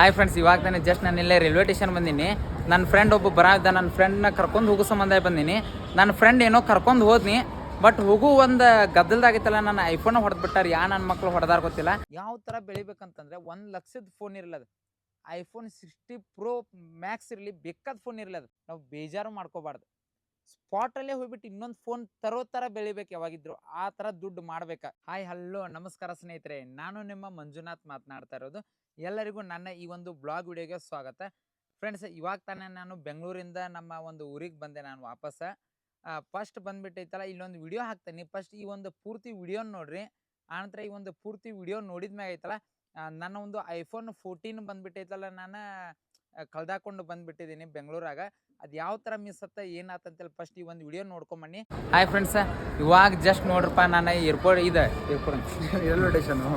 Hi friends ಇವಾಗ ನಾನು just ನಾನು ಇಲ್ಲೇ ರೈಲ್ವೆ ಸ್ಟೇಷನ್ ಬಂದೀನಿ. ನನ್ನ ಫ್ರೆಂಡ್ ಒಬ್ಬ ಬರ ಇದ್ದ ನನ್ನ ಫ್ರೆಂಡ್ನ ಕರ್ಕೊಂಡು ಹೋಗೋ ಸಂಬಂಧ ಬಂದೀನಿ. ನನ್ನ ಫ್ರೆಂಡ್ ಏನೋ ಕರ್ಕೊಂಡು ಹೋದ್ನಿ ಬಟ್ ಹೋಗು ಒಂದು ಗದ್ದಲ್ದಾಗಿತ್ತಲ್ಲ ನನ್ನ ಐಫೋನ್ ಹೊಡೆದ್ಬಿಟ್ಟಾರ. ಯಾ ನನ್ನ ಮಕ್ಳು ಹೊಡೆದಾರ ಗೊತ್ತಿಲ್ಲ. ಯಾವ ಥರ ಬೆಳಿಬೇಕಂತಂದ್ರೆ ಒಂದು ಲಕ್ಷದ ಫೋನ್ ಇರಲ್ಲ ಅದು ಐಫೋನ್ ಸಿಕ್ಸ್ಟಿ ಪ್ರೋ ಮ್ಯಾಕ್ಸ್ ಇರಲಿ, ಬೇಕಾದ ಫೋನ್ ಇರಲಿ ಅದು ನಾವು ಬೇಜಾರು ಮಾಡ್ಕೋಬಾರ್ದು. ಸ್ಪಾಟಲ್ಲೇ ಹೋಗ್ಬಿಟ್ಟು ಇನ್ನೊಂದು ಫೋನ್ ತರೋ ಥರ ಬೆಳಿಬೇಕು ಯಾವಾಗಿದ್ರು. ಆ ಥರ ದುಡ್ಡು ಮಾಡ್ಬೇಕ? ಹಾಯ್, ಹಲೋ, ನಮಸ್ಕಾರ ಸ್ನೇಹಿತರೆ. ನಾನು ನಿಮ್ಮ ಮಂಜುನಾಥ್ ಮಾತನಾಡ್ತಾ ಇರೋದು. ಎಲ್ಲರಿಗೂ ನನ್ನ ಈ ಒಂದು ಬ್ಲಾಗ್ ವಿಡಿಯೋಗೆ ಸ್ವಾಗತ. ಫ್ರೆಂಡ್ಸ್, ಇವಾಗ ತಾನೇ ನಾನು ಬೆಂಗಳೂರಿಂದ ನಮ್ಮ ಒಂದು ಊರಿಗೆ ಬಂದೆ ನಾನು ವಾಪಸ್. ಫಸ್ಟ್ ಬಂದ್ಬಿಟ್ಟೈತಲ್ಲ, ಇಲ್ಲೊಂದು ವಿಡಿಯೋ ಹಾಕ್ತೀನಿ. ಫಸ್ಟ್ ಈ ಒಂದು ಪೂರ್ತಿ ವಿಡಿಯೋ ನೋಡ್ರಿ. ಆನಂತರ ಈ ಒಂದು ಪೂರ್ತಿ ವಿಡಿಯೋ ನೋಡಿದ್ಮೇಲೆ ಐತಲ್ಲ ನನ್ನ ಒಂದು ಐಫೋನ್ ಫೋರ್ಟೀನ್ ಬಂದ್ಬಿಟ್ಟೈತಲ್ಲ, ನಾನು ಕಳ್ದಾಕೊಂಡು ಬಂದ್ಬಿಟ್ಟಿದ್ದೀನಿ ಬೆಂಗಳೂರಾಗ. ಅದು ಯಾವ ಥರ ಮಿಸ್ ಆತ ಏನಾತಂತೇಳಿ ಫಸ್ಟ್ ಈ ಒಂದು ವಿಡಿಯೋ ನೋಡ್ಕೊಂಬನ್ನಿ. ಹಾಯ್ ಫ್ರೆಂಡ್ಸ್ ಇವಾಗ ಜಸ್ಟ್ ನೋಡ್ರಪ್ಪ ನಾನು ಏರ್ಪೋರ್ಟ್ ಇದೆ airport railway station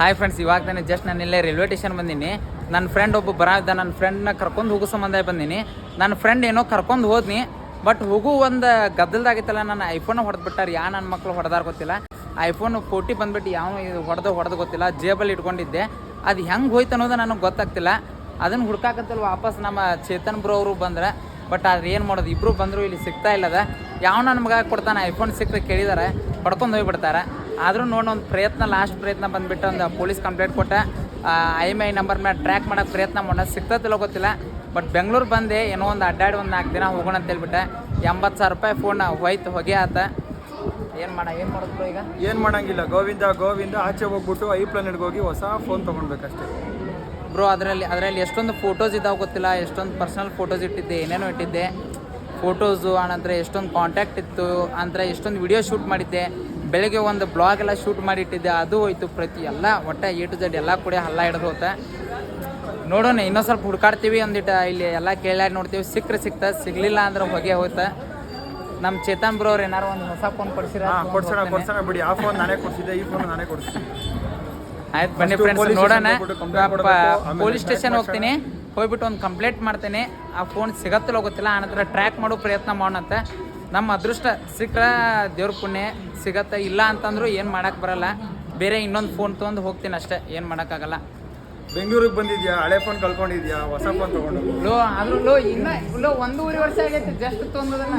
hi friends ಇವಾಗ ನಾನು ಜಸ್ಟ್ ನಾನು ಇಲ್ಲೇ ರೈಲ್ವೆ ಸ್ಟೇಷನ್ ಬಂದೀನಿ. ನನ್ನ ಫ್ರೆಂಡ್ ಒಬ್ಬ ಬರ ಇದ್ದ ನನ್ನ ಫ್ರೆಂಡ್ನ ಕರ್ಕೊಂಡು ಹೋಗೋ ಸಂಬಂಧ ಬಂದೀನಿ. ನನ್ನ ಫ್ರೆಂಡ್ ಏನೋ ಕರ್ಕೊಂಡು ಹೋದ್ನಿ ಬಟ್ ಹೋಗು ಒಂದು ಗದ್ದಲ್ದಾಗಿತ್ತಲ್ಲ ನನ್ನ ಐಫೋನ್ ಹೊಡೆದ್ಬಿಟ್ಟಾರ ಯಾ ನನ್ನ ಮಕ್ಳು ಹೊಡೆದಾರ ಗೊತ್ತಿಲ್ಲ. ಐಫೋನ್ ಫೋರ್ಟಿ ಬಂದ್ಬಿಟ್ಟು ಯಾವ ಹೊಡೆದು ಹೊಡೆದು ಗೊತ್ತಿಲ್ಲ ಜೇಬಲ್ಲಿ ಇಟ್ಕೊಂಡಿದ್ದೆ. ಅದು ಹೆಂಗೆ ಹೋಯ್ತು ಅನ್ನೋದು ನನಗೆ ಗೊತ್ತಾಗ್ತಿಲ್ಲ. ಅದನ್ನು ಹುಡ್ಕಾಕಂತಲ್ಲಿ ವಾಪಸ್ ನಮ್ಮ ಚೇತನ್ ಬ್ರೋ ಅವರು ಬಂದ್ರೆ ಬಟ್ ಆದ್ರೆ ಏನು ಮಾಡೋದು ಇಬ್ಬರು ಬಂದರು ಇಲ್ಲಿ ಸಿಗ್ತಾ ಇಲ್ಲದ. ಯಾವ ನನ್ನ ಕೊಡ್ತಾನೆ ಐಫೋನ್ ಸಿಕ್ಕರೆ ಕೇಳಿದಾರೆ ಪಡ್ಕೊಂಡು ಹೋಗಿಬಿಡ್ತಾರೆ. ಆದರೂ ನೋಡಿ ಒಂದು ಪ್ರಯತ್ನ ಲಾಸ್ಟ್ ಪ್ರಯತ್ನ ಬಂದ್ಬಿಟ್ಟು ಒಂದು ಪೊಲೀಸ್ ಕಂಪ್ಲೇಂಟ್ ಕೊಟ್ಟೆ. ಐ ಎಂ ಐ ನಂಬರ್ ಮೇಲೆ ಟ್ರ್ಯಾಕ್ ಮಾಡೋಕ್ಕೆ ಪ್ರಯತ್ನ ಮಾಡೋಣ ಸಿಗ್ತತಿಲ್ಲ ಗೊತ್ತಿಲ್ಲ ಬಟ್ ಬೆಂಗಳೂರು ಬಂದೆ, ಏನೋ ಒಂದು ಅಡ್ಡಾಡಿ ಒಂದು ನಾಲ್ಕು ದಿನ ಹೋಗೋಣ ಅಂತ ಹೇಳ್ಬಿಟ್ಟೆ. ಎಂಬತ್ತು ಸಾವಿರ ರೂಪಾಯಿ ಫೋನ್ ಹೋಯ್ತು, ಹೊಗೆ ಆತ. ಏನು ಮಾಡ, ಏನು ಮಾಡೋದು ಈಗ? ಏನು ಮಾಡೋಂಗಿಲ್ಲ, ಗೋವಿಂದ ಗೋವಿಂದ, ಆಚೆ ಹೋಗ್ಬಿಟ್ಟು, ಐ ಪ್ಲಾನೆಟ್ಗೆ ಹೋಗಿ ಹೊಸ ಫೋನ್ ತಗೊಳ್ಬೇಕಷ್ಟೇ ಬ್ರೋ ಅದರಲ್ಲಿ ಅದರಲ್ಲಿ ಎಷ್ಟೊಂದು ಫೋಟೋಸ್ ಇದಾವೆ ಗೊತ್ತಿಲ್ಲ. ಎಷ್ಟೊಂದು ಪರ್ಸನಲ್ ಫೋಟೋಸ್ ಇಟ್ಟಿದ್ದೆ ಏನೇನೋ ಇಟ್ಟಿದ್ದೆ. ಫೋಟೋಸು ಆನಂತರ ಎಷ್ಟೊಂದು ಕಾಂಟ್ಯಾಕ್ಟ್ ಇತ್ತು. ಆನಂತರ ಎಷ್ಟೊಂದು ವಿಡಿಯೋ ಶೂಟ್ ಮಾಡಿದ್ದೆ. ಬೆಳಗ್ಗೆ ಒಂದು ಬ್ಲಾಗ್ ಎಲ್ಲ ಶೂಟ್ ಮಾಡಿ ಇಟ್ಟಿದ್ದೆ. ಅದು ಹೋಯ್ತು ಪ್ರತಿ ಎಲ್ಲ ಒಟ್ಟೆ ಎ ಟು ಜೆಡ್ ಎಲ್ಲ ಕೂಡ ಹಲ್ಲ ಹಿಡಿದು ಹೋತ. ನೋಡೋಣ ಇನ್ನೊಂದು ಸ್ವಲ್ಪ ಹುಡ್ಕಾಡ್ತೀವಿ ಒಂದಿಟ್ಟು ಇಲ್ಲಿ ಎಲ್ಲ ಕೇಳಿ ನೋಡ್ತೀವಿ. ಸಿಕ್ಕರೆ ಸಿಕ್ತ ಸಿಗ್ಲಿಲ್ಲ ಅಂದ್ರೆ ಹೊಗೆ ಹೋಯ್ತ. ನಮ್ಮ ಚೇತನ್ ಬ್ರೋ ಅವ್ರು ಏನಾರು ಒಂದು ಹೊಸ ಫೋನ್ ಕೊಡ್ಸಿರ ಕೊಡ್ಸೋಣ ಕೊಡ್ಸೋಣ ಬಿಡಿ. ಆ ಫೋನ್ ನಾನೇ ಕೊಡ್ಸಿದ್ದೆ ಈ ಫೋನ್ ನಾನೇ ಕೊಡ್ಸಿದ್ದೆ. ಆಯ್ತು ಬನ್ನಿ ಫ್ರೆಂಡ್ಸ್ ನೋಡೋಣ. ಪೊಲೀಸ್ ಸ್ಟೇಷನ್ ಹೋಗ್ತೀನಿ. ಹೋಗ್ಬಿಟ್ಟು ಒಂದು ಕಂಪ್ಲೇಂಟ್ ಮಾಡ್ತೇನೆ. ಆ ಫೋನ್ ಸಿಗತ್ತಲ್ಲ ಗೊತ್ತಿಲ್ಲ ಆನಂತರ ಟ್ರ್ಯಾಕ್ ಮಾಡೋ ಪ್ರಯತ್ನ ಮಾಡೋಣಂತೆ. ನಮ್ಮ ಅದೃಷ್ಟ ಸಿಕ್ಕ ದೇವ್ರ ಪುಣ್ಯ ಸಿಗತ್ತೆ. ಇಲ್ಲ ಅಂತಂದ್ರು ಏನು ಮಾಡಕ್ಕೆ ಬರಲ್ಲ. ಬೇರೆ ಇನ್ನೊಂದು ಫೋನ್ ತೊಗೊಂಡು ಹೋಗ್ತೀನಿ ಅಷ್ಟೇ ಏನು ಮಾಡೋಕ್ಕಾಗಲ್ಲ. ಬೆಂಗಳೂರಿಗೆ ಬಂದಿದ್ಯಾ? ಹಳೆ ಫೋನ್ ಕಳ್ಕೊಂಡಿದ್ಯಾ? ಹೊಸ ಫೋನ್ ತಗೊಂಡು ಲೋ ಆದ್ರೂ ಲೋ ಇನ್ನ ಲೋ ಒಂದೂವರೆ ವರ್ಷ ಆಗೈತೆ ಜಸ್ಟ್ ತೊಂದದನ್ನ.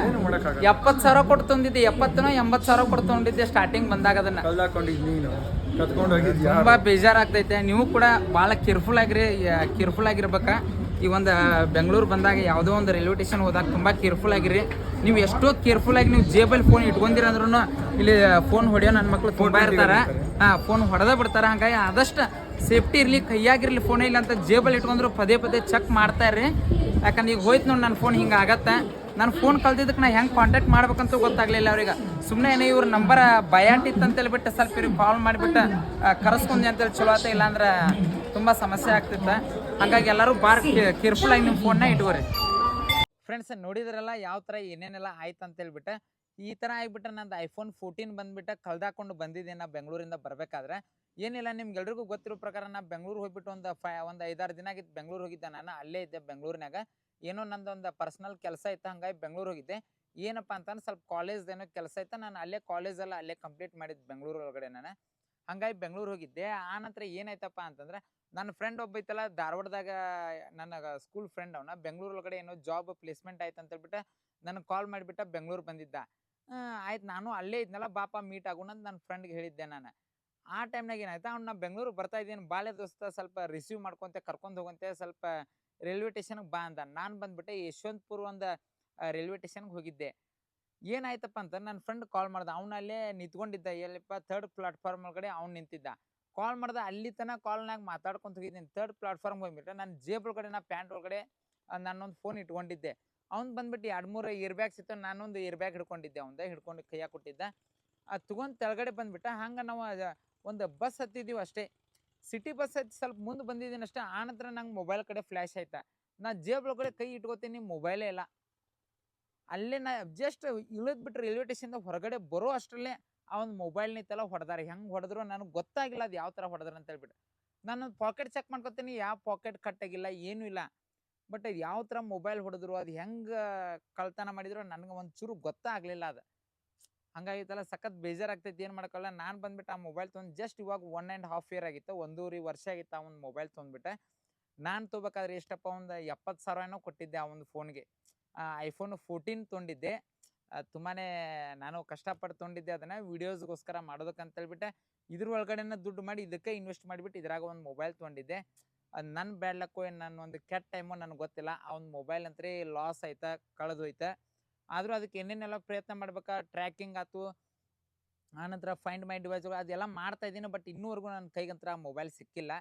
ಎಪ್ಪತ್ತು ಸಾವಿರ ಕೊಟ್ಟು ತೊಂದಿದ್ದೆ. ಎಪ್ಪತ್ತನೋ ಎಂಬತ್ತು ಸಾವಿರ ಕೊಟ್ಟು ತೊಗೊಂಡಿದ್ದೆ ಸ್ಟಾರ್ಟಿಂಗ್ ಬಂದಾಗ ಅದನ್ನ. ಕಳ್ದಾಕೊಂಡಿದ್ ನೀನು. ಕತ್ಕೊಂಡು ಹೋಗಿದ್ಯಾ? ತುಂಬಾ ಬೇಜಾರಾಗ್ತೈತೆ. ನೀವು ಕೂಡ ಭಾಳ ಕೇರ್ಫುಲ್ ಆಗಿರಿ ಕೇರ್ಫುಲ್ ಆಗಿರ್ಬೇಕಾ. ಈ ಒಂದು ಬೆಂಗಳೂರು ಬಂದಾಗ ಯಾವುದೋ ಒಂದು ರೈಲ್ವೆ ಸ್ಟೇಷನ್ ಹೋದಾಗ ತುಂಬ ಕೇರ್ಫುಲ್ ಆಗಿರಿ. ನೀವು ಎಷ್ಟೋ ಕೇರ್ಫುಲ್ ಆಗಿ ನೀವು ಜೇಬಲ್ಲಿ ಫೋನ್ ಇಟ್ಕೊಂಡಿರ ಅಂದ್ರೂ ಇಲ್ಲಿ ಫೋನ್ ಹೊಡೆಯೋ ನನ್ನ ಮಕ್ಳು ತುಂಬ ಇರ್ತಾರೆ. ಹಾಂ ಫೋನ್ ಹೊಡೆದ ಬಿಡ್ತಾರೆ. ಹಂಗಾಗಿ ಆದಷ್ಟು ಸೇಫ್ಟಿ ಇರಲಿ ಕೈಯಾಗಿರಲಿ ಫೋನ್ ಇಲ್ಲ ಅಂತ ಜೇಬಲ್ಲಿ ಇಟ್ಕೊಂಡ್ರು ಪದೇ ಪದೇ ಚೆಕ್ ಮಾಡ್ತಾ ಇರ್ರಿ. ಯಾಕಂದ್ರೆ ಈಗ ಹೋಯ್ತು ನೋಡಿ ನನ್ನ ಫೋನ್ ಹಿಂಗೆ ಆಗತ್ತೆ. ನನ್ನ ಫೋನ್ ಕಲ್ತಿದ್ದಕ್ಕೆ ನಾ ಹೆಂಗೆ ಕಾಂಟ್ಯಾಕ್ಟ್ ಮಾಡ್ಬೇಕಂತ ಗೊತ್ತಾಗಲಿಲ್ಲ ಅವ್ರಿಗೆ. ಸುಮ್ಮನೆ ಏನೋ ಇವ್ರ ನಂಬರ್ ಬಯಾಟ್ ಇತ್ತು ಅಂತೇಳಿ ಬಿಟ್ಟು ಸ್ವಲ್ಪ ಇವ್ರಿಗೆ ಕಾಲ್ ಮಾಡಿಬಿಟ್ಟು ಕರೆಸ್ಕೊಂಡಿ ಅಂತೇಳಿ ಚಲೋ ಆತ, ಇಲ್ಲಾಂದ್ರೆ ತುಂಬ ಸಮಸ್ಯೆ ಆಗ್ತಿತ್ತು. ಹಾಗಾಗಿ ಎಲ್ಲರೂ ಬಾರ್ ಕೇರ್ಫುಲ್ ಆಗಿ ನಿಮ್ಮ ಫೋನ್ನ ಇಟ್ಕೋರಿ. ಫ್ರೆಂಡ್ಸ್ ನೋಡಿದ್ರಲ್ಲ ಯಾವ ಥರ ಏನೇನೆಲ್ಲ ಆಯ್ತು ಅಂತ ಹೇಳ್ಬಿಟ್ಟು, ಈ ಥರ ಆಗ್ಬಿಟ್ಟು ನಂದು ಐಫೋನ್ ಫೋರ್ಟೀನ್ ಬಂದುಬಿಟ್ಟು ಕಳ್ದಾಕೊಂಡು ಬಂದಿದ್ದೆ ನಾ ಬೆಂಗಳೂರಿಂದ ಬರಬೇಕಾದ್ರೆ. ಏನಿಲ್ಲ, ನಿಮ್ಗೆಲ್ರಿಗೂ ಗೊತ್ತಿರೋ ಪ್ರಕಾರ ನಾ ಬೆಂಗಳೂರು ಹೋಗ್ಬಿಟ್ಟು ಒಂದು ಫೈ, ಒಂದು ಐದಾರು ದಿನ ಆಗಿತ್ತು ಬೆಂಗಳೂರು ಹೋಗಿದ್ದೆ ನಾನು, ಅಲ್ಲೇ ಇದ್ದೆ ಬೆಂಗಳೂರಿನಾಗ ಏನೋ ನಂದೊಂದು ಪರ್ಸನಲ್ ಕೆಲಸ ಇತ್ತು ಹಂಗಾಗಿ ಬೆಂಗಳೂರು ಹೋಗಿದ್ದೆ. ಏನಪ್ಪ ಅಂತಂದ್ರೆ ಸ್ವಲ್ಪ ಕಾಲೇಜ್ ಏನೋ ಕೆಲಸ ಇತ್ತು, ನಾನು ಅಲ್ಲೇ ಕಾಲೇಜೆಲ್ಲ ಅಲ್ಲೇ ಕಂಪ್ಲೀಟ್ ಮಾಡಿದ್ದು ಬೆಂಗಳೂರು ಒಳಗಡೆ ನಾನು. ಹಂಗಾಗಿ ಬೆಂಗಳೂರು ಹೋಗಿದ್ದೆ. ಆ ನಂತರ ಏನಾಯ್ತಪ್ಪ ಅಂತಂದ್ರೆ ನನ್ನ ಫ್ರೆಂಡ್ ಒಬ್ಬ ಐತಲ್ಲ ಧಾರವಾಡದಾಗ ನನ್ನ ಸ್ಕೂಲ್ ಫ್ರೆಂಡ್ ಅವನ, ಬೆಂಗಳೂರು ಒಳಗಡೆ ಏನೋ ಜಾಬ್ ಪ್ಲೇಸ್ಮೆಂಟ್ ಆಯ್ತು ಅಂತ ಹೇಳ್ಬಿಟ್ಟು ನನಗೆ ಕಾಲ್ ಮಾಡಿಬಿಟ್ಟ ಬೆಂಗಳೂರು ಬಂದಿದ್ದ. ಆಯ್ತು ನಾನು ಅಲ್ಲೇ ಇದ್ನಲ್ಲ, ಬಾಪ ಮೀಟ್ ಆಗೋಣ ಅಂತ ನನ್ನ ಫ್ರೆಂಡ್ಗೆ ಹೇಳಿದ್ದೆ ನಾನು. ಆ ಟೈಮ್ನಾಗ ಏನಾಯ್ತು, ಅವ್ನು ನಾನು ಬೆಂಗಳೂರು ಬರ್ತಾ ಇದ್ದೀನಿ ಬಾಳೆ ದೋಸ್ತ ಸ್ವಲ್ಪ ರಿಸೀವ್ ಮಾಡ್ಕೊಂತೆ, ಕರ್ಕೊಂಡು ಹೋಗಂತೆ, ಸ್ವಲ್ಪ ರೈಲ್ವೆ ಸ್ಟೇಷನ್ಗೆ ಬಾ ಅಂದ. ನಾನು ಬಂದ್ಬಿಟ್ಟೆ ಯಶವಂತಪುರ ಒಂದು ರೈಲ್ವೆ ಸ್ಟೇಷನ್ಗೆ ಹೋಗಿದ್ದೆ. ಏನಾಯ್ತಪ್ಪ ಅಂತ ನನ್ನ ಫ್ರೆಂಡ್ ಕಾಲ್ ಮಾಡ್ದೆ. ಅವ್ನು ಅಲ್ಲೇ ನಿಂತ್ಕೊಂಡಿದ್ದ. ಎಲ್ಲಿಪ್ಪ ಥರ್ಡ್ ಪ್ಲಾಟ್ಫಾರ್ಮ್ ಒಳಗಡೆ ಅವ್ನು ನಿಂತಿದ್ದ. ಕಾಲ್ ಮಾಡ್ದೆ. ಅಲ್ಲಿ ತನಕ ಕಾಲ್ನಾಗ ಮಾತಾಡ್ಕೊಂತ ಹೋಗಿದ್ದೀನಿ. ಥರ್ಡ್ ಪ್ಲಾಟ್ಫಾರ್ಮ್ ಹೋಗ್ಬಿಟ್ಟೆ ನನ್ನ ಜೇಬ್ ಒಳಗಡೆ, ನಾ ಪ್ಯಾಂಟ್ ಒಳಗಡೆ ನಾನೊಂದು ಫೋನ್ ಇಟ್ಕೊಂಡಿದ್ದೆ. ಅವ್ನು ಬಂದ್ಬಿಟ್ಟು ಎರಡು ಮೂರು ಇಯರ್ ಬ್ಯಾಗ್ ಇತ್ತು. ನಾನೊಂದು ಇಯರ್ ಬ್ಯಾಗ್ ಹಿಡ್ಕೊಂಡಿದ್ದೆ. ಅವ್ನ್ದೆ ಹಿಡ್ಕೊಂಡು ಕೈಯಾಗ ಕೊಟ್ಟಿದ್ದ. ಅದು ತಗೊಂಡು ತೆಳಗಡೆ ಬಂದ್ಬಿಟ್ಟ. ಹಂಗೆ ನಾವು ಒಂದು ಬಸ್ ಹತ್ತಿದ್ದೀವಿ ಅಷ್ಟೇ. ಸಿಟಿ ಬಸ್ ಐತಿ ಸ್ವಲ್ಪ ಮುಂದೆ ಬಂದಿದ್ದೀನಿ ಅಷ್ಟೇ. ಆನಂತರ ನಂಗೆ ಮೊಬೈಲ್ ಕಡೆ ಫ್ಲ್ಯಾಶ್ ಆಯ್ತಾ. ನಾ ಜೇಬ್ ಒಳಗಡೆ ಕೈ ಇಟ್ಕೋತೀನಿ ಮೊಬೈಲೇ ಇಲ್ಲ. ಅಲ್ಲೇ ನಾ ಜಸ್ಟ್ ಇಳಿದ್ಬಿಟ್ರೆ ರೈಲ್ವೆ ಸ್ಟೇಷನ್ದ ಹೊರಗಡೆ ಬರೋ ಅಷ್ಟರಲ್ಲೇ ಆ ಒಂದು ಮೊಬೈಲ್ ನಿಂತೆಲ್ಲ ಹೊಡೆದಾರೆ. ಹೆಂಗೆ ಹೊಡೆದ್ರು ನನಗೆ ಗೊತ್ತಾಗಿಲ್ಲ ಅದು ಯಾವ ಥರ ಹೊಡೆದ್ರು ಅಂತ ಹೇಳ್ಬಿಟ್ಟು. ನಾನು ಪಾಕೆಟ್ ಚೆಕ್ ಮಾಡ್ಕೊತೀನಿ ಯಾವ ಪಾಕೆಟ್ ಕಟ್ಟಾಗಿಲ್ಲ ಏನೂ ಇಲ್ಲ. ಬಟ್ ಯಾವ ಥರ ಮೊಬೈಲ್ ಹೊಡೆದ್ರು, ಅದು ಹೆಂಗೆ ಕಳ್ತನ ಮಾಡಿದ್ರು, ನನಗೆ ಒಂಚೂರು ಗೊತ್ತಾಗಲಿಲ್ಲ ಅದು. ಹಂಗಾಗಿತ್ತಲ್ಲ ಸಖತ್ ಬೇಜಾರಾಗ್ತೈತಿ, ಏನು ಮಾಡ್ಕೊಳ್ಳ ನಾನು ಬಂದ್ಬಿಟ್ಟು ಆ ಮೊಬೈಲ್ ತೊಗೊಂಡು ಜಸ್ಟ್ ಇವಾಗ ಒನ್ ಆ್ಯಂಡ್ ಹಾಫ್ ಇಯರ್ ಆಗಿತ್ತು, ಒಂದೂವರೆ ವರ್ಷ ಆಗಿತ್ತು ಆ ಒಂದು ಮೊಬೈಲ್ ತೊಗೊಂಡ್ಬಿಟ್ಟೆ. ನಾನು ತೊಗೋಬೇಕಾದ್ರೆ ಎಷ್ಟಪ್ಪ ಒಂದು ಎಪ್ಪತ್ತು ಸಾವಿರ ಏನೋ ಕೊಟ್ಟಿದ್ದೆ ಆ ಒಂದು ಫೋನ್ಗೆ ಐಫೋನ್ ಫೋರ್ಟೀನ್ ತೊಗೊಂಡಿದ್ದೆ. ತುಂಬಾ ನಾನು ಕಷ್ಟಪಟ್ಟು ತೊಗೊಂಡಿದ್ದೆ ಅದನ್ನು ವೀಡಿಯೋಸ್ಗೋಸ್ಕರ ಮಾಡೋದಕ್ಕಂತ ಹೇಳ್ಬಿಟ್ಟು ಇದ್ರ ಒಳಗಡೆನ ದುಡ್ಡು ಮಾಡಿ ಇದಕ್ಕೆ ಇನ್ವೆಸ್ಟ್ ಮಾಡಿಬಿಟ್ಟು ಇದ್ರಾಗ ಒಂದು ಮೊಬೈಲ್ ತೊಗೊಂಡಿದ್ದೆ. ಅದು ನನ್ನ ಬ್ಯಾಡ್ ಲಕ್ಕೋ ಏನು ನನ್ನ ಒಂದು ಕೆಟ್ಟ ಟೈಮು ನನಗೆ ಗೊತ್ತಿಲ್ಲ. ಆ ಒಂದು ಮೊಬೈಲ್ ಅಂತೇ ಲಾಸ್ ಆಯ್ತಾ, ಕಳೆದೋಯ್ತಾ. ಆದರೂ ಅದಕ್ಕೆ ಏನೇನೆಲ್ಲ ಪ್ರಯತ್ನ ಮಾಡ್ಬೇಕಾ? ಟ್ರ್ಯಾಕಿಂಗ್ ಆಯ್ತು ಆನಂತರ ಫೈಂಡ್ ಮೈ ಡಿವೈಸ್ ಅದೆಲ್ಲ ಮಾಡ್ತಾ ಇದ್ದೀನಿ ಬಟ್ ಇನ್ನೂವರೆಗೂ ನನ್ನ ಕೈಗಂತ್ರ ಮೊಬೈಲ್ ಸಿಕ್ಕಿಲ್ಲ.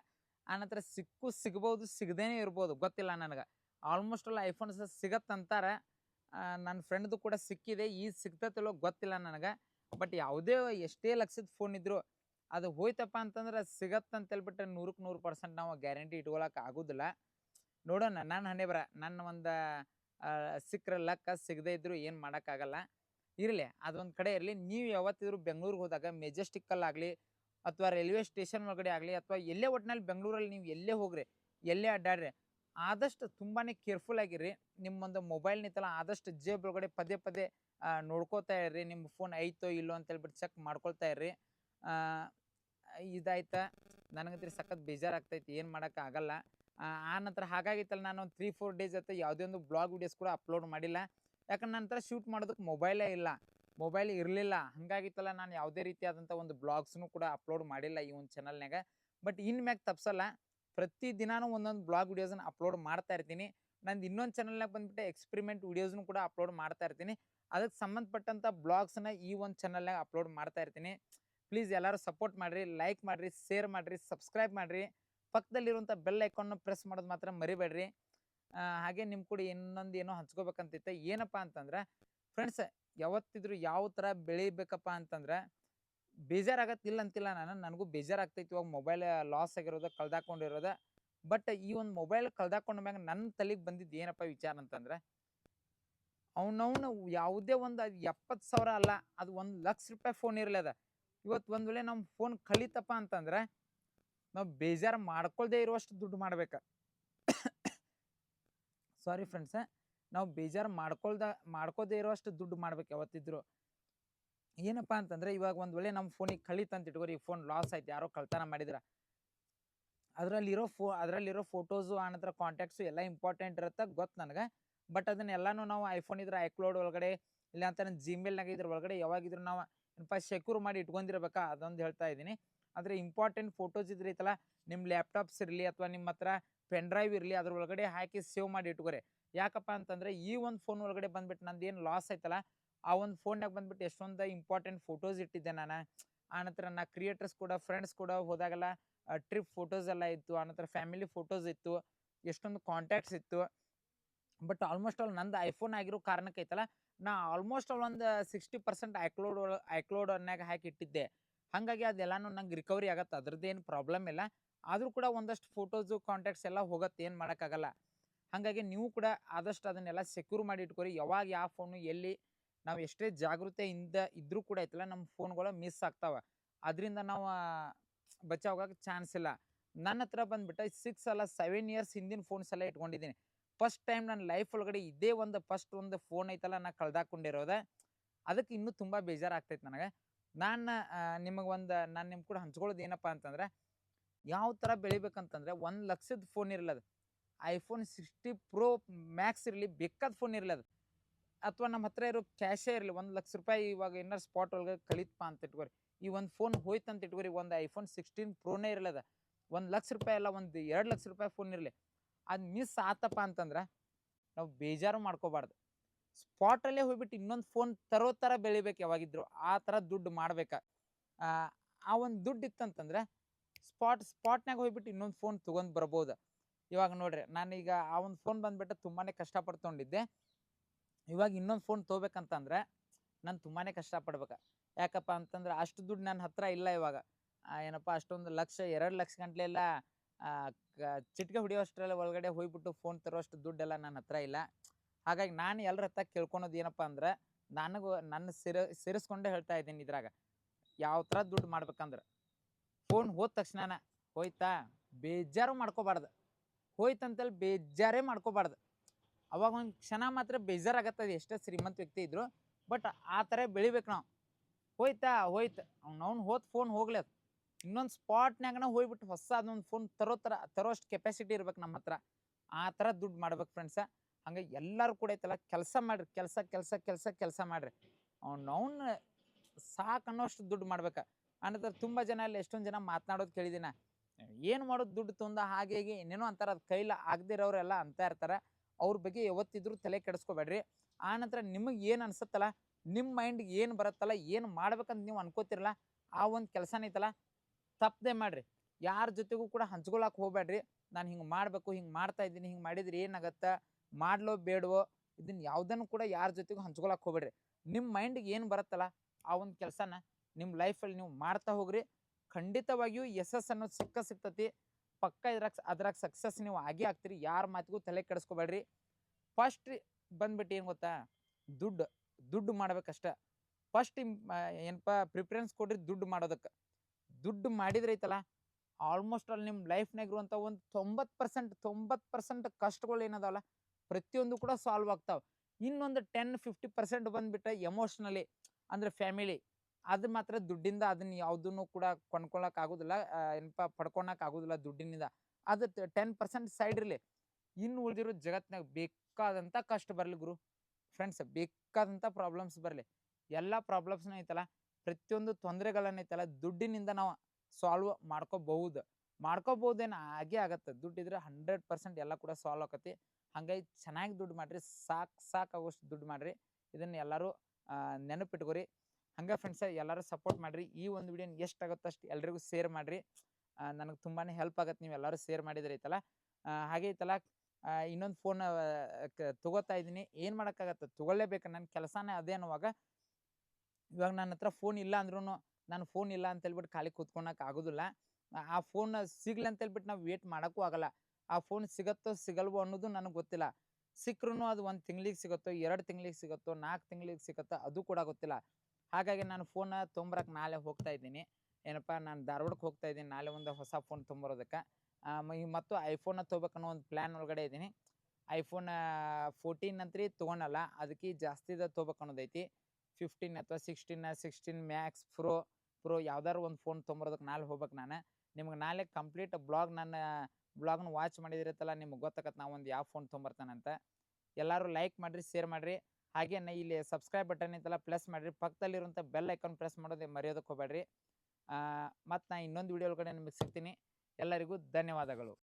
ಆನಂತರ ಸಿಕ್ಕು, ಸಿಗ್ಬೋದು, ಸಿಗದೇನೆ ಇರ್ಬೋದು, ಗೊತ್ತಿಲ್ಲ ನನಗೆ. ಆಲ್ಮೋಸ್ಟ್ ಅಲ್ಲ ಐಫೋನ್ಸ್ ಸಿಗತ್ತಂತಾರೆ. ನನ್ನ ಫ್ರೆಂಡ್ದು ಕೂಡ ಸಿಕ್ಕಿದೆ ಈಗ ಸಿಗ್ತತಿಲ್ಲೋ ಗೊತ್ತಿಲ್ಲ ನನಗೆ. ಬಟ್ ಯಾವುದೇ ಎಷ್ಟೇ ಲಕ್ಷದ ಫೋನ್ ಇದ್ದರೂ ಅದು ಹೋಯ್ತಪ್ಪ ಅಂತಂದ್ರೆ ಸಿಗತ್ತಂತ ಹೇಳ್ಬಿಟ್ಟು ನೂರಕ್ಕೆ ನೂರು ಪರ್ಸೆಂಟ್ ನಾವು ಗ್ಯಾರಂಟಿ ಇಟ್ಕೊಳಕ್ಕೆ ಆಗೋದಿಲ್ಲ. ನೋಡೋಣ ನಾನು ಹಣೆ ಬರ ನನ್ನ ಒಂದು ಸಿಕ್ಕರೆ ಲಕ್ಕ ಸಿಗದೇ ಇದ್ದರೂ ಏನು ಮಾಡೋಕ್ಕಾಗಲ್ಲ. ಇರಲಿ, ಅದೊಂದು ಕಡೆ ಇರಲಿ. ನೀವು ಯಾವತ್ತಿದ್ರು ಬೆಂಗಳೂರಿಗೆ ಹೋದಾಗ ಮೆಜೆಸ್ಟಿಕ್ಕಲ್ಲಾಗಲಿ ಅಥವಾ ರೈಲ್ವೆ ಸ್ಟೇಷನ್ ಒಳಗಡೆ ಆಗಲಿ ಅಥವಾ ಎಲ್ಲೇ ಒಟ್ಟಿನಲ್ಲಿ ಬೆಂಗಳೂರಲ್ಲಿ ನೀವು ಎಲ್ಲೇ ಹೋಗ್ರಿ, ಎಲ್ಲೇ ಅಡ್ಡಾಡ್ರಿ, ಆದಷ್ಟು ತುಂಬಾ ಕೇರ್ಫುಲ್ ಆಗಿರ್ರಿ. ನಿಮ್ಮೊಂದು ಮೊಬೈಲ್ ನಿಂತಲ್ಲ ಆದಷ್ಟು ಜೇಬ್ ಒಳಗಡೆ ಪದೇ ಪದೇ ನೋಡ್ಕೋತಾ ಇರ್ರಿ. ನಿಮ್ಮ ಫೋನ್ ಐತೋ ಇಲ್ಲೋ ಅಂತ ಹೇಳ್ಬಿಟ್ಟು ಚೆಕ್ ಮಾಡ್ಕೊಳ್ತಾ ಇರ್ರಿ. ಇದಾಯ್ತಾ? ನನಗಂತೂ ಸಖತ್ ಬೇಜಾರಾಗ್ತೈತಿ. ಏನು ಮಾಡೋಕ್ಕಾಗಲ್ಲ. ಆ ನಂತರ ಹಾಗಾಗಿತ್ತಲ್ಲ ನಾನು ಒಂದು ತ್ರೀ ಫೋರ್ ಡೇಸ್ ಅಥವಾ ಯಾವುದೇ ಒಂದು ಬ್ಲಾಗ್ ವೀಡಿಯೋಸ್ ಕೂಡ ಅಪ್ಲೋಡ್ ಮಾಡಿಲ್ಲ. ಯಾಕಂದ್ರೆ ನಂತರ ಶೂಟ್ ಮಾಡೋದಕ್ಕೆ ಮೊಬೈಲೇ ಇಲ್ಲ. ಮೊಬೈಲ್ ಇರಲಿಲ್ಲ. ಹಾಗಾಗಿತ್ತಲ್ಲ ನಾನು ಯಾವುದೇ ರೀತಿಯಾದಂಥ ಒಂದು ಬ್ಲಾಗ್ಸ್ನು ಕೂಡ ಅಪ್ಲೋಡ್ ಮಾಡಿಲ್ಲ ಈ ಒಂದು ಚಾನಲ್ನಾಗ ಬಟ್ ಇನ್ನು ಮ್ಯಾಗೆ ತಪ್ಸಲ್ಲ. ಪ್ರತಿ ದಿನಾನು ಒಂದೊಂದು ಬ್ಲಾಗ್ ವೀಡಿಯೋಸನ್ನು ಅಪ್ಲೋಡ್ ಮಾಡ್ತಾ ಇರ್ತೀನಿ. ನಂದು ಇನ್ನೊಂದು ಚಾನಲ್ನಾಗ ಬಂದ್ಬಿಟ್ಟು ಎಕ್ಸ್ಪೆರಿಮೆಂಟ್ ವೀಡಿಯೋಸ್ನು ಕೂಡ ಅಪ್ಲೋಡ್ ಮಾಡ್ತಾ ಇರ್ತೀನಿ. ಅದಕ್ಕೆ ಸಂಬಂಧಪಟ್ಟಂಥ ಬ್ಲಾಗ್ಸನ್ನ ಈ ಒಂದು ಚಾನಲ್ನಾಗ ಅಪ್ಲೋಡ್ ಮಾಡ್ತಾ ಇರ್ತೀನಿ. ಪ್ಲೀಸ್ ಎಲ್ಲರೂ ಸಪೋರ್ಟ್ ಮಾಡಿರಿ ಲೈಕ್ ಮಾಡಿರಿ ಶೇರ್ ಮಾಡಿರಿ ಸಬ್ಸ್ಕ್ರೈಬ್ ಮಾಡಿರಿ. ಪಕ್ಕದಲ್ಲಿರುವಂಥ ಬೆಲ್ ಐಕಾನ್ನ ಪ್ರೆಸ್ ಮಾಡೋದು ಮಾತ್ರ ಮರಿಬೇಡ್ರಿ. ಹಾಗೆ ನಿಮ್ಮ ಕೂಡ ಇನ್ನೊಂದು ಏನೋ ಹಂಚ್ಕೋಬೇಕಂತಿತ್ತು. ಏನಪ್ಪ ಅಂತಂದ್ರೆ ಫ್ರೆಂಡ್ಸ್ ಯಾವತ್ತಿದ್ರು ಯಾವ ಥರ ಬೆಳಿಬೇಕಪ್ಪ ಅಂತಂದ್ರೆ ಬೇಜಾರಾಗತ್ತಿಲ್ಲ ಅಂತಿಲ್ಲ ನಾನು. ನನಗೂ ಬೇಜಾರಾಗ್ತೈತಿ ಇವಾಗ ಮೊಬೈಲ್ ಲಾಸ್ ಆಗಿರೋದು, ಕಳ್ದಾಕೊಂಡಿರೋದು. ಬಟ್ ಈ ಒಂದು ಮೊಬೈಲ್ ಕಳ್ದಾಕೊಂಡ ಮ್ಯಾಗ ನನ್ನ ತಲೆಗೆ ಬಂದಿದ್ದು ಏನಪ್ಪ ವಿಚಾರ ಅಂತಂದ್ರೆ, ಅವನವನು ಯಾವುದೇ ಒಂದು ಅದು ಎಪ್ಪತ್ತು ಸಾವಿರ ಅಲ್ಲ, ಅದು ಒಂದು ಲಕ್ಷ ರೂಪಾಯಿ ಫೋನ್ ಇರಲಿ ಅದ. ಇವತ್ತು ಒಂದು ವೇಳೆ ನಮ್ಮ ಫೋನ್ ಕಲಿತಪ್ಪ ಅಂತಂದ್ರೆ ನಾವು ಬೇಜಾರು ಮಾಡ್ಕೊಳ್ದೆ ಇರುವಷ್ಟು ದುಡ್ಡು ಮಾಡ್ಬೇಕು. ಸಾರಿ ಫ್ರೆಂಡ್ಸ ನಾವು ಬೇಜಾರು ಮಾಡ್ಕೊಳ್ದ ಮಾಡ್ಕೋದೇ ಇರುವಷ್ಟು ದುಡ್ಡು ಮಾಡ್ಬೇಕು ಯಾವತ್ತಿದ್ರು. ಏನಪ್ಪ ಅಂತಂದ್ರೆ, ಇವಾಗ ಒಂದು ವೇಳೆ ನಮ್ಮ ಫೋನಿಗೆ ಕಳಿತಂತ ಇಟ್ಕೋರಿ, ಈ ಫೋನ್ ಲಾಸ್ ಆಯ್ತು, ಯಾರೋ ಕಳ್ತನ ಮಾಡಿದ್ರ. ಅದರಲ್ಲಿರೋ ಫೋ, ಅದರಲ್ಲಿರೋ ಫೋಟೋಸು ಆನಂತರ ಕಾಂಟ್ಯಾಕ್ಟ್ಸು ಎಲ್ಲ ಇಂಪಾರ್ಟೆಂಟ್ ಇರುತ್ತೆ, ಗೊತ್ತು ನನಗೆ. ಬಟ್ ಅದನ್ನೆಲ್ಲನೂ ನಾವು ಐಫೋನ್ ಇದ್ರೆ ಐಕ್ಲೋಡ್ ಒಳಗಡೆ ಇಲ್ಲ ಅಂತ ಜಿಮೇಲ್ನಾಗ ಇದ್ರ ಒಳಗಡೆ ಯಾವಾಗಿದ್ರು ನಾವು, ಏನಪ್ಪ ಸೆಕ್ಯೂರ್ ಮಾಡಿ ಇಟ್ಕೊಂಡಿರ್ಬೇಕಾ, ಅದೊಂದು ಹೇಳ್ತಾ ಇದ್ದೀನಿ. ಆದರೆ ಇಂಪಾರ್ಟೆಂಟ್ ಫೋಟೋಸ್ ಇದ್ರೆ ಐತಲ್ಲ ನಿಮ್ಮ ಲ್ಯಾಪ್ಟಾಪ್ಸ್ ಇರಲಿ ಅಥವಾ ನಿಮ್ಮ ಹತ್ರ ಪೆನ್ ಡ್ರೈವ್ ಇರಲಿ, ಅದ್ರ ಒಳಗಡೆ ಹಾಕಿ ಸೇವ್ ಮಾಡಿ ಇಟ್ಕೋರಿ. ಯಾಕಪ್ಪ ಅಂತಂದ್ರೆ ಈ ಒಂದು ಫೋನ್ ಒಳಗಡೆ ಬಂದ್ಬಿಟ್ಟು ನಂದು ಏನು ಲಾಸ್ ಆಯ್ತಲ್ಲ, ಆ ಒಂದು ಫೋನ್ಯಾಗ ಬಂದ್ಬಿಟ್ಟು ಎಷ್ಟೊಂದು ಇಂಪಾರ್ಟೆಂಟ್ ಫೋಟೋಸ್ ಇಟ್ಟಿದ್ದೆ ನಾನು. ಆನಂತರ ನಾ ಕ್ರಿಯೇಟರ್ಸ್ ಕೂಡ ಫ್ರೆಂಡ್ಸ್ ಕೂಡ ಹೋದಾಗೆಲ್ಲ ಟ್ರಿಪ್ ಫೋಟೋಸ್ ಎಲ್ಲ ಇತ್ತು ಆನಂತರ ಫ್ಯಾಮಿಲಿ ಫೋಟೋಸ್ ಇತ್ತು, ಎಷ್ಟೊಂದು ಕಾಂಟ್ಯಾಕ್ಟ್ಸ್ ಇತ್ತು. ಬಟ್ ಆಲ್ಮೋಸ್ಟ್ ಆಲ್ ನಂದು ಐಫೋನ್ ಆಗಿರೋ ಕಾರಣಕ್ಕೆ ಐತಲ್ಲ ನಾ ಆಲ್ಮೋಸ್ಟ್ ಆಲ್ ಒಂದು ಸಿಕ್ಸ್ಟಿ ಪರ್ಸೆಂಟ್ ಐಕ್ಲೋಡ್ ಐಕ್ಲೋಡ್ ಅನ್ನಾಗ ಹಾಕಿ ಇಟ್ಟಿದ್ದೆ. ಹಾಗಾಗಿ ಅದೆಲ್ಲಾನು ನಂಗೆ ರಿಕವರಿ ಆಗತ್ತೆ. ಅದ್ರದ್ದೇನು ಪ್ರಾಬ್ಲಮ್ ಇಲ್ಲ. ಆದರೂ ಕೂಡ ಒಂದಷ್ಟು ಫೋಟೋಸು ಕಾಂಟ್ಯಾಕ್ಟ್ಸ್ ಎಲ್ಲ ಹೋಗತ್ತೆ. ಏನು ಮಾಡೋಕ್ಕಾಗಲ್ಲ. ಹಾಗಾಗಿ ನೀವು ಕೂಡ ಆದಷ್ಟು ಅದನ್ನೆಲ್ಲ ಸೆಕ್ಯೂರ್ ಮಾಡಿ ಇಟ್ಕೊರಿ. ಯಾವಾಗ ಯಾವ ಫೋನು ಎಲ್ಲಿ ನಾವು ಎಷ್ಟೇ ಜಾಗೃತೆಯಿಂದ ಇದ್ದರೂ ಕೂಡ ಐತಲ್ಲ ನಮ್ಮ ಫೋನ್ಗಳು ಮಿಸ್ ಆಗ್ತಾವೆ. ಅದರಿಂದ ನಾವು ಬಚಾವಾಗಕ್ಕೆ ಚಾನ್ಸ್ ಇಲ್ಲ. ನನ್ನ ಹತ್ರ ಬಂದ್ಬಿಟ್ಟು ಸಿಕ್ಸ್ ಅಲ್ಲ ಸೆವೆನ್ ಇಯರ್ಸ್ ಹಿಂದಿನ ಫೋನ್ಸ್ ಎಲ್ಲ ಇಟ್ಕೊಂಡಿದ್ದೀನಿ. ಫಸ್ಟ್ ಟೈಮ್ ನನ್ನ ಲೈಫ್ ಒಳಗಡೆ ಇದೇ ಒಂದು ಫಸ್ಟ್ ಒಂದು ಫೋನ್ ಐತಲ್ಲ ನಾನು ಕಳ್ದಾಕೊಂಡಿರೋದೆ. ಅದಕ್ಕೆ ಇನ್ನೂ ತುಂಬ ಬೇಜಾರಾಗ್ತೈತೆ ನನಗೆ. ನಾನು ನಿಮಗೆ ಒಂದು, ನಾನು ನಿಮ್ಮ ಕೂಡ ಹಂಚ್ಕೊಳ್ಳೋದು ಏನಪ್ಪ ಅಂತಂದ್ರೆ, ಯಾವ ಥರ ಬೆಳಿಬೇಕಂತಂದ್ರೆ ಒಂದು ಲಕ್ಷದ ಫೋನ್ ಇರಲ್ಲ ಅದು. ಐಫೋನ್ ಸಿಕ್ಸ್ಟಿ ಪ್ರೋ ಮ್ಯಾಕ್ಸ್ ಇರಲಿ, ಬೇಕಾದ ಫೋನ್ ಇರಲಿ ಅದು. ಅಥವಾ ನಮ್ಮ ಹತ್ರ ಇರೋ ಕ್ಯಾಶೇ ಇರಲಿ, ಒಂದು ಲಕ್ಷ ರೂಪಾಯಿ ಇವಾಗ ಏನಾರು ಸ್ಪಾಟ್ ಒಳಗೆ ಕಳೀತಪ್ಪ ಅಂತ ಇಟ್ಕೋರಿ. ಈ ಒಂದು ಫೋನ್ ಹೋಯ್ತು ಅಂತ ಇಟ್ಕೋರಿ, ಒಂದು ಐಫೋನ್ ಸಿಕ್ಸ್ಟೀನ್ ಪ್ರೋನೇ ಇರಲದ ಒಂದು ಲಕ್ಷ ರೂಪಾಯಿ ಅಲ್ಲ, ಒಂದು ಎರಡು ಲಕ್ಷ ರೂಪಾಯಿ ಫೋನ್ ಇರಲಿ. ಅದು ಮಿಸ್ ಆತಪ್ಪ ಅಂತಂದ್ರೆ, ನಾವು ಬೇಜಾರು ಮಾಡ್ಕೋಬಾರ್ದು. ಸ್ಪಾಟಲ್ಲೇ ಹೋಗ್ಬಿಟ್ಟು ಇನ್ನೊಂದು ಫೋನ್ ತರೋ ಥರ ಬೆಳಿಬೇಕು ಯಾವಾಗಿದ್ರು, ಆ ಥರ ದುಡ್ಡು ಮಾಡ್ಬೇಕು? ಆ ಒಂದು ದುಡ್ಡು ಇತ್ತಂತಂದ್ರೆ ಸ್ಪಾಟ್ ಸ್ಪಾಟ್ನಾಗ ಹೋಗ್ಬಿಟ್ಟು ಇನ್ನೊಂದು ಫೋನ್ ತೊಗೊಂಡು ಬರ್ಬೋದು. ಇವಾಗ ನೋಡ್ರಿ, ನಾನೀಗ ಆ ಒಂದು ಫೋನ್ ಬಂದ್ಬಿಟ್ಟು ತುಂಬಾ ಕಷ್ಟಪಟ್ಟು ತೊಗೊಂಡಿದ್ದೆ ಇವಾಗ ಇನ್ನೊಂದು ಫೋನ್ ತೊಗೋಬೇಕಂತಂದ್ರೆ ನಾನು ತುಂಬಾ ಕಷ್ಟಪಡ್ಬೇಕು? ಯಾಕಪ್ಪ ಅಂತಂದ್ರೆ ಅಷ್ಟು ದುಡ್ಡು ನನ್ನ ಹತ್ರ ಇಲ್ಲ ಇವಾಗ. ಏನಪ್ಪ, ಅಷ್ಟೊಂದು ಲಕ್ಷ, ಎರಡು ಲಕ್ಷ ಗಂಟ್ಲೆ ಎಲ್ಲ ಚಿಟ್ಕೆ ಹೊಡಿಯೋ ಒಳಗಡೆ ಹೋಗ್ಬಿಟ್ಟು ಫೋನ್ ತರೋಷ್ಟು ದುಡ್ಡೆಲ್ಲ ನನ್ನ ಹತ್ರ ಇಲ್ಲ. ಹಾಗಾಗಿ ನಾನು ಎಲ್ಲರ ಹತ್ರ ಕೇಳ್ಕೊಳೋದು ಏನಪ್ಪ ಅಂದ್ರೆ ನನಗೂ ನನ್ನ ಸಿರ, ಸೇರಿಸ್ಕೊಂಡೇ ಹೇಳ್ತಾ ಇದ್ದೀನಿ ಇದ್ರಾಗ. ಯಾವ ಥರ ದುಡ್ಡು ಮಾಡ್ಬೇಕಂದ್ರೆ. ಫೋನ್ ಹೋದ ತಕ್ಷಣ ಹೋಯ್ತಾ? ಬೇಜಾರು ಮಾಡ್ಕೋಬಾರ್ದು. ಹೋಯ್ತಂತಲ್ಲಿ ಬೇಜಾರೇ ಮಾಡ್ಕೋಬಾರ್ದು. ಅವಾಗ ಒಂದು ಕ್ಷಣ ಮಾತ್ರ ಬೇಜಾರಾಗತ್ತದ ಎಷ್ಟೇ ಶ್ರೀಮಂತ ವ್ಯಕ್ತಿ ಇದ್ರು. ಬಟ್ ಆ ಥರ ಬೆಳಿಬೇಕು ನಾವು. ಹೋಯ್ತಾ? ಹೋಯ್ತು. ಅವ್ನು ಹೋದ್ ಫೋನ್ ಹೋಗ್ಲಿ ಅದು. ಇನ್ನೊಂದು ಸ್ಪಾಟ್ನಾಗನ ಹೋಗ್ಬಿಟ್ಟು ಹೊಸ ಅದೊಂದು ಫೋನ್ ತರೋ ಥರ ತರೋಷ್ಟು ಕೆಪಾಸಿಟಿ ಇರ್ಬೇಕು ನಮ್ಮ ಹತ್ರ ಆ ಥರ ದುಡ್ಡು ಮಾಡ್ಬೇಕು ಫ್ರೆಂಡ್ಸ ಹಂಗೆ ಎಲ್ಲರೂ ಕೂಡ ಐತಲ್ಲ, ಕೆಲಸ ಮಾಡ್ರಿ, ಕೆಲಸ ಕೆಲಸ ಕೆಲಸ ಕೆಲಸ ಮಾಡ್ರಿ. ಅವ್ನು ಅವ್ನು ಸಾಕು ಅನ್ನೋಷ್ಟು ದುಡ್ಡು ಮಾಡ್ಬೇಕು. ಅನ್ನೋದ್ರ ತುಂಬ ಜನ ಅಲ್ಲಿ ಎಷ್ಟೊಂದು ಜನ ಮಾತನಾಡೋದು ಕೇಳಿದಿನ. ಏನು ಮಾಡೋದು ದುಡ್ಡು ತಂದ ಹಾಗೆ ಹೀಗೆ ಏನೇನೋ ಅಂತಾರೆ, ಅದು ಕೈಲ ಆಗದಿರೋರೆಲ್ಲ ಅಂತ ಇರ್ತಾರೆ. ಅವ್ರ ಬಗ್ಗೆ ಯಾವತ್ತಿದ್ರೂ ತಲೆ ಕೆಡಿಸ್ಕೋಬೇಡ್ರಿ. ಆ ನಂತರ ನಿಮಗೆ ಏನು ಅನಿಸುತ್ತಲ್ಲ ನಿಮ್ಮ ಮೈಂಡ್ಗೆ ಏನು ಬರುತ್ತಲ್ಲ, ಏನು ಮಾಡ್ಬೇಕಂತ ನೀವು ಅನ್ಕೋತಿರಲ್ಲ, ಆ ಒಂದು ಕೆಲಸನ ಐತಲ್ಲ, ತಪ್ಪದೆ ಮಾಡ್ರಿ. ಯಾರ ಜೊತೆಗೂ ಕೂಡ ಹಂಚ್ಕೊಳಕ್ಕೆ ಹೋಗ್ಬೇಡ್ರಿ ನಾನು ಹಿಂಗೆ ಮಾಡಬೇಕು, ಹಿಂಗೆ ಮಾಡ್ತಾ ಇದ್ದೀನಿ, ಹಿಂಗೆ ಮಾಡಿದ್ರೆ ಏನಾಗತ್ತೆ? ಮಾಡ್ಲೋ ಬೇಡವೋ ಇದನ್ನ ಯಾವುದನ್ನು ಕೂಡ ಯಾರ ಜೊತೆಗೂ ಹಂಚ್ಕೊಳಕ್ ಹೋಗ್ಬೇಡ್ರಿ. ನಿಮ್ಮ ಮೈಂಡಿಗೆ ಏನು ಬರುತ್ತಲ್ಲ ಆ ಒಂದು ಕೆಲಸನ ನಿಮ್ಮ ಲೈಫಲ್ಲಿ ನೀವು ಮಾಡ್ತಾ ಹೋಗ್ರಿ. ಖಂಡಿತವಾಗಿಯೂ ಯಶಸ್ ಅನ್ನೋದು ಸಿಕ್ಕ ಸಿಗ್ತತಿ. ಪಕ್ಕ ಇದ್ರಾಗ ಅದ್ರಾಗ ಸಕ್ಸಸ್ ನೀವು ಆಗೇ ಆಗ್ತೀರಿ ಯಾರ ಮಾತಿಗೂ ತಲೆ ಕೆಡಿಸ್ಕೋಬೇಡ್ರಿ. ಫಸ್ಟ್ ಬಂದ್ಬಿಟ್ಟು ಏನು ಗೊತ್ತಾ? ದುಡ್ಡು ದುಡ್ಡು ಮಾಡ್ಬೇಕಷ್ಟ. ಫಸ್ಟ್ ಏನಪ್ಪ ಪ್ರಿಫರೆನ್ಸ್ ಕೊಡ್ರಿ ದುಡ್ಡು ಮಾಡೋದಕ್ಕೆ. ದುಡ್ಡು ಮಾಡಿದ್ರೆ ಐತಲ್ಲ ಆಲ್ಮೋಸ್ಟ್ ಅಲ್ಲಿ ನಿಮ್ಮ ಲೈಫ್ನಾಗ ಇರುವಂಥ ಒಂದು ತೊಂಬತ್ತು ಪರ್ಸೆಂಟ್ ತೊಂಬತ್ತು ಪರ್ಸೆಂಟ್ ಕಷ್ಟಗಳು ಏನದಾವಲ್ಲ ಪ್ರತಿಯೊಂದು ಕೂಡ ಸಾಲ್ವ್ ಆಗ್ತಾವೆ. ಇನ್ನೊಂದು ಟೆನ್ ಫಿಫ್ಟಿ ಪರ್ಸೆಂಟ್ ಬಂದ್ಬಿಟ್ಟು ಎಮೋಷ್ನಲಿ ಅಂದರೆ ಫ್ಯಾಮಿಲಿ ಅದು ಮಾತ್ರ ದುಡ್ಡಿಂದ ಅದನ್ನ ಯಾವುದನ್ನು ಕೂಡ ಕೊಂಡ್ಕೊಳಕ್ ಆಗೋದಿಲ್ಲ ಏನಪ್ಪ, ಪಡ್ಕೊಳಕ್ ಆಗೋದಿಲ್ಲ ದುಡ್ಡಿನಿಂದ. ಅದು ಟೆನ್ ಪರ್ಸೆಂಟ್ ಸೈಡ್ ಇರಲಿ. ಇನ್ನು ಉಳಿದಿರೋ ಜಗತ್ನಾಗ ಬೇಕಾದಂಥ ಕಷ್ಟ ಬರಲಿ ಗುರು. ಫ್ರೆಂಡ್ಸ್ ಬೇಕಾದಂಥ ಪ್ರಾಬ್ಲಮ್ಸ್ ಬರಲಿ. ಎಲ್ಲ ಪ್ರಾಬ್ಲಮ್ಸ್ನ ಐತಲ್ಲ, ಪ್ರತಿಯೊಂದು ತೊಂದರೆಗಳನ್ನೈತಲ್ಲ ದುಡ್ಡಿನಿಂದ ನಾವು ಸಾಲ್ವ್ ಮಾಡ್ಕೋಬಹುದು. ಮಾಡ್ಕೋಬಹುದೇನು ಆಗೇ ಆಗತ್ತೆ. ದುಡ್ಡಿದ್ರೆ ಹಂಡ್ರೆಡ್ ಪರ್ಸೆಂಟ್ ಎಲ್ಲ ಕೂಡ ಸಾಲ್ವ್ ಆಕತಿ. ಹಂಗಾಗಿ ಚೆನ್ನಾಗಿ ದುಡ್ಡು ಮಾಡಿರಿ, ಸಾಕು ಸಾಕಾಗೋಷ್ಟು ದುಡ್ಡು ಮಾಡಿರಿ. ಇದನ್ನ ಎಲ್ಲರೂ ನೆನಪಿಟ್ಕೊರಿ. ಹಂಗೆ ಫ್ರೆಂಡ್ಸ್ ಎಲ್ಲರೂ ಸಪೋರ್ಟ್ ಮಾಡಿರಿ. ಈ ಒಂದು ವಿಡಿಯೋನ ಎಷ್ಟು ಆಗುತ್ತೋ ಅಷ್ಟು ಎಲ್ರಿಗೂ ಶೇರ್ ಮಾಡಿರಿ. ನನಗೆ ತುಂಬಾ ಹೆಲ್ಪ್ ಆಗುತ್ತೆ ನೀವು ಎಲ್ಲರೂ ಶೇರ್ ಮಾಡಿದ್ರೆ ಐತಲ್ಲ. ಹಾಗೆ ಐತಲ್ಲ ಇನ್ನೊಂದು ಫೋನ್ ತಗೋತಾ ಇದ್ದೀನಿ. ಏನು ಮಾಡೋಕ್ಕಾಗತ್ತೆ? ತೊಗೊಳ್ಳೇಬೇಕು. ನನ್ನ ಕೆಲಸನೇ ಅದೇ ಅನ್ನುವಾಗ, ಇವಾಗ ನನ್ನ ಹತ್ರ ಫೋನ್ ಇಲ್ಲ ಅಂದ್ರೂ ನಾನು ಫೋನ್ ಇಲ್ಲ ಅಂತ ಹೇಳ್ಬಿಟ್ಟು ಖಾಲಿ ಕೂತ್ಕೊಳಕ್ಕೆ ಆಗೋದಿಲ್ಲ. ಆ- ಆ ಫೋನ್ ಸಿಗ್ಲಿ ಅಂತ ಹೇಳ್ಬಿಟ್ಟು ನಾವು ವೇಟ್ ಮಾಡೋಕ್ಕೂ ಆಗಲ್ಲ. ಆ ಫೋನ್ ಸಿಗತ್ತೋ ಸಿಗಲ್ವೋ ಅನ್ನೋದು ನನಗೆ ಗೊತ್ತಿಲ್ಲ. ಸಿಕ್ಕರೂ ಅದು ಒಂದು ತಿಂಗ್ಳಿಗೆ ಸಿಗುತ್ತೋ, ಎರಡು ತಿಂಗ್ಳಿಗೆ ಸಿಗುತ್ತೋ ನಾಲ್ಕು ತಿಂಗ್ಳಿಗೆ ಸಿಗುತ್ತೋ ಅದು ಕೂಡ ಗೊತ್ತಿಲ್ಲ. ಹಾಗಾಗಿ ನಾನು ಫೋನ ತೊಂಬರಕ್ಕೆ ನಾಳೆ ಹೋಗ್ತಾ ಇದ್ದೀನಿ. ಏನಪ್ಪ, ನಾನು ಧಾರವಾಡಕ್ಕೆ ಹೋಗ್ತಾ ಇದ್ದೀನಿ ನಾಳೆ ಒಂದು ಹೊಸ ಫೋನ್ ತೊಂಬರೋದಕ್ಕೆ. ಮತ್ತು ಐಫೋನ ತೊಗೋಬೇಕನ್ನೋ ಒಂದು ಪ್ಲ್ಯಾನ್ ಒಳಗಡೆ ಇದ್ದೀನಿ. ಐಫೋನ್ ಫೋರ್ಟೀನ್ ಅಂತ್ರಿ ತೊಗೊಳಲ್ಲ ಅದಕ್ಕೆ ಜಾಸ್ತಿದ ತೊಗೋಬೇಕು ಅನ್ನೋದೈತಿ. ಫಿಫ್ಟೀನ್ ಅಥವಾ sixteen sixteen max, pro pro ಯಾವ್ದಾರು ಒಂದು ಫೋನ್ ತೊಂಬರೋದಕ್ಕೆ ನಾಳೆ ಹೋಗ್ಬೇಕು ನಾನು. ನಿಮ್ಗೆ ನಾಳೆ ಕಂಪ್ಲೀಟ್ ಬ್ಲಾಗ್ ನನ್ನ ಬ್ಲಾಗ್ನ ವಾಚ್ ಮಾಡಿದಿರತ್ತಲ್ಲ, ನಿಮ್ಗೆ ಗೊತ್ತಾಗತ್ತೆ ನಾವು ಒಂದು ಯಾವ ಫೋನ್ ತೊಂಬರ್ತಾನಂತ ಎಲ್ಲರೂ ಲೈಕ್ ಮಾಡಿರಿ ಶೇರ್ ಮಾಡಿರಿ. ಹಾಗೆ ನ ಇಲ್ಲಿ ಸಬ್ಸ್ಕ್ರೈಬ್ ಬಟನ್ ಐತಲ್ಲ ಪ್ಲಸ್ ಮಾಡಿರಿ. ಪಕ್ಕದಲ್ಲಿರುವಂಥ ಬೆಲ್ ಐಕಾನ್ ಪ್ರೆಸ್ ಮಾಡೋದೇ ಮರೆಯೋದಕ್ಕೆ ಹೋಗ್ಬೇಡ್ರಿ. ಮತ್ತು ನಾ ಇನ್ನೊಂದು ವೀಡಿಯೋ ಒಳಗಡೆ ನಿಮಗೆ ಸಿಗ್ತೀನಿ. ಎಲ್ಲರಿಗೂ ಧನ್ಯವಾದಗಳು.